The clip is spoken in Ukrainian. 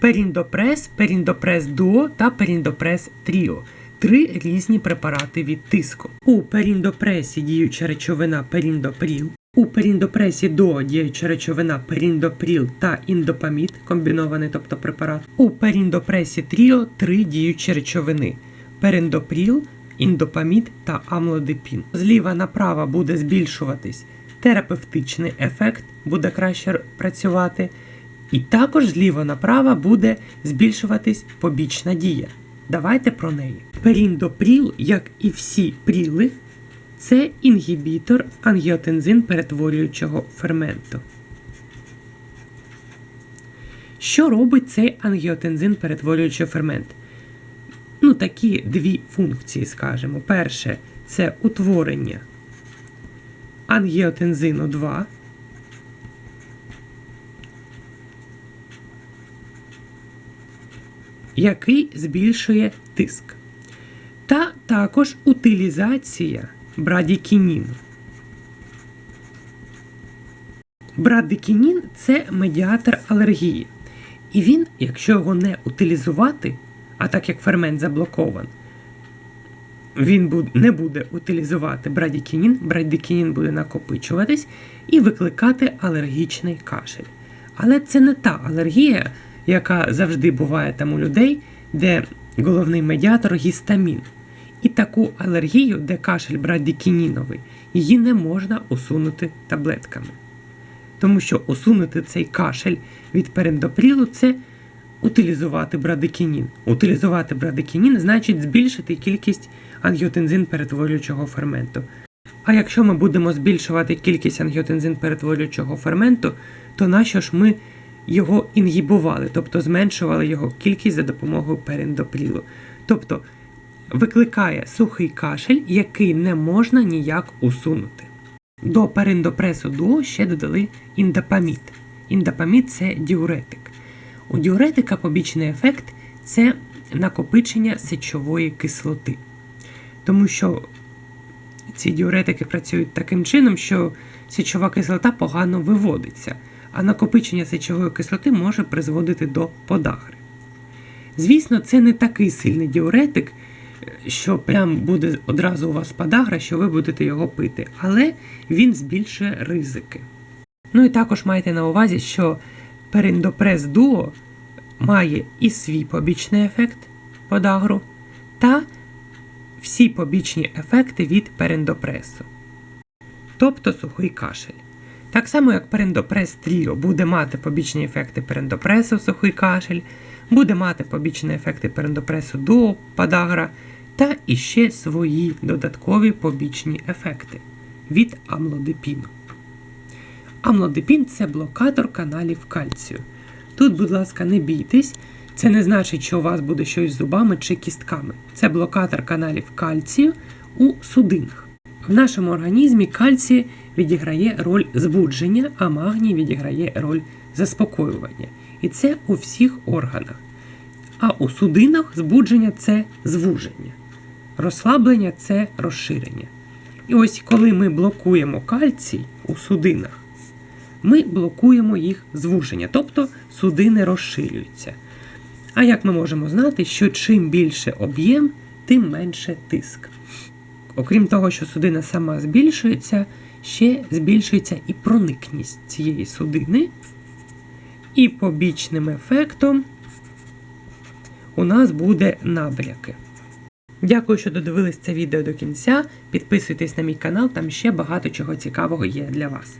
Періндопрес, періндопрес дуо та періндопрес тріо. Три різні препарати від тиску. У періндопресі діюча речовина періндопріл. У періндопресі дуо діюча речовина періндопріл та індопамід, комбінований, тобто препарат. У періндопресі тріо три діючі речовини: періндопріл, індопамід та амлодипін. Зліва направо буде збільшуватись терапевтичний ефект, буде краще працювати. І також зліва направо буде збільшуватись побічна дія. Давайте про неї. Періндопріл, як і всі пріли, це інгібітор ангіотензин перетворюючого ферменту. Що робить цей ангіотензин перетворюючий фермент? Ну, такі дві функції, скажімо. Перше це утворення ангіотензину 2. Який збільшує тиск. Та також утилізація брадікініну. Брадикінін це медіатор алергії. І він, якщо його не утилізувати, а так як фермент заблокован, він не буде утилізувати брадікінін, брадикінін буде накопичуватись і викликати алергічний кашель. Але це не та алергія, яка завжди буває там у людей, де головний медіатор гістамін. І таку алергію, де кашель брадікініновий, її не можна усунути таблетками. Тому що усунути цей кашель від перендопрілу це утилізувати брадикінін. Утилізувати брадикінін значить збільшити кількість ангіотензин перетворюючого ферменту. А якщо ми будемо збільшувати кількість ангіотензин перетворюючого ферменту, то нащо ж ми його інгібували, тобто зменшували його кількість за допомогою перендопрілу. Тобто викликає сухий кашель, який не можна ніяк усунути. До перендопресу дуо ще додали індапамід. Індапамід це діуретик. У діуретика побічний ефект це накопичення сечової кислоти. Тому що ці діуретики працюють таким чином, що сечова кислота погано виводиться, а накопичення сечової кислоти може призводити до подагри. Звісно, це не такий сильний діуретик, що прям буде одразу у вас подагра, що ви будете його пити, але він збільшує ризики. Ну і також майте на увазі, що періндопрес дуо має і свій побічний ефект подагру, та всі побічні ефекти від перендопресу, тобто сухий кашель. Так само, як перендопрес тріо буде мати побічні ефекти перендопресу, сухий кашель, буде мати побічні ефекти перендопресу дуо, подагра, та іще свої додаткові побічні ефекти від амлодипіну. Амлодипін це блокатор каналів кальцію. Тут, будь ласка, не бійтесь, це не значить, що у вас буде щось з зубами чи кістками. Це блокатор каналів кальцію у судинах. В нашому організмі кальцій відіграє роль збудження, а магній відіграє роль заспокоювання. І це у всіх органах. А у судинах збудження це звуження, розслаблення це розширення. І ось коли ми блокуємо кальцій у судинах, ми блокуємо їх звуження, тобто судини розширюються. А як ми можемо знати, що чим більше об'єм, тим менше тиск. Окрім того, що судина сама збільшується, ще збільшується і проникність цієї судини, і побічним ефектом у нас буде набряки. Дякую, що додивились це відео до кінця. Підписуйтесь на мій канал, там ще багато чого цікавого є для вас.